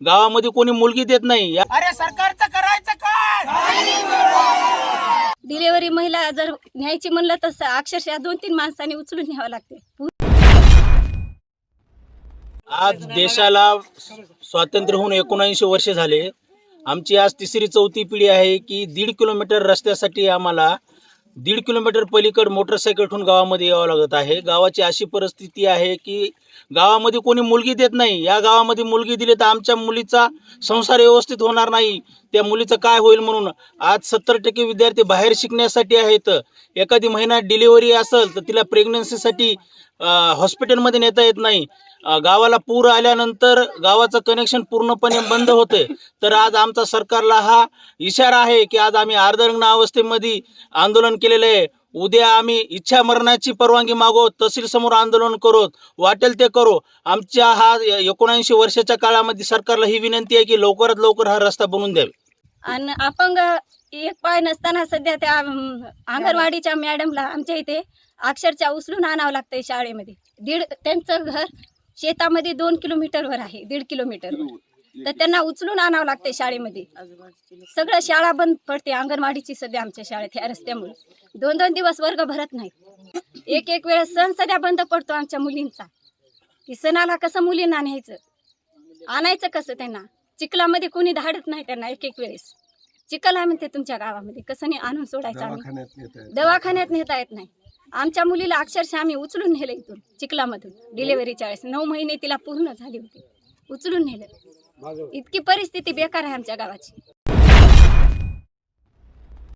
गावामध्ये कोणी मुलगी देत नाही. अरे सरकारचं करायचं काय? डिलेवरी महिला जर न्यायची म्हणलं तर अक्षरशः दोन तीन माणसांनी उचलून न्यावं लागते. आज देशाला स्वातंत्र्य होऊन एकोणऐंशी वर्षे झाले. आमची आज तिसरी चौथी पिढी आहे की दीड किलोमीटर रस्त्यासाठी आम्हाला दीड किलोमीटर पलीकड मोटरसायकल ठेवून गावामध्ये यावं लागत आहे. गावाची अशी परिस्थिती आहे की गावामध्ये कोणी मुलगी देत नाही. या गावामध्ये मुलगी दिली तर आमच्या मुलीचा संसार व्यवस्थित होणार नाही. त्या मुलीचं काय होईल म्हणून? आज सत्तर टक्के विद्यार्थी बाहेर शिकण्यासाठी आहेत. एखादी महिना डिलिव्हरी असेल तर तिला प्रेग्नन्सीसाठी हॉस्पिटलमध्ये नेता येत नाही. गावाला पूर आल्यानंतर गावाचं कनेक्शन पूर्णपणे बंद होते तर आज आमचा सरकारला हा इशारा आहे की आज आम्ही अर्धनग्न अवस्थेमध्ये आंदोलन केलेलं आहे. उद्या आम्ही इच्छा मरणाची परवानगी मागो तहसील समोर आंदोलन करू वाटेल ते करू. आमच्या हा एकोणऐंशी वर्षाच्या काळामध्ये सरकारला ही विनंती आहे की लवकरात लवकर हा रस्ता बनवून द्यावे. आणि अपंग एक पाय नसताना सध्या त्या अंगणवाडीच्या मॅडमला आमच्या इथे अक्षरशः उचलून आणावं लागतंय शाळेमध्ये. दीड त्यांचं घर शेतामध्ये दोन किलोमीटरवर आहे दीड किलोमीटरवर. तर त्यांना उचलून आणावं लागतंय शाळेमध्ये. सगळं शाळा बंद पडते. अंगणवाडीची सध्या आमच्या शाळेत ह्या रस्त्यामुळे. दोन दोन दिवस वर्ग भरत नाही. एक एक वेळेस सण सध्या बंद पडतो आमच्या मुलींचा. की सणाला कसं मुलींना न्यायचं? आणायचं कसं त्यांना? चिखलामध्ये कोणी धाडत नाही त्यांना एक एक वेळेस. चिखल आहे म्हणते तुमच्या गावामध्ये. कसं नाही आणून सोडायचं आम्ही? दवाखान्यात नेता येत नाही. आमच्या मुलीला अक्षरशः आम्ही उचलून नेलं इथून चिखलामधून. डिलेव्हरीच्या वेळेस. नऊ महिने तिला पूर्ण झाली होती. उचलून नेलं. इतकी परिस्थिती बेकार आहे आमच्या गावाची.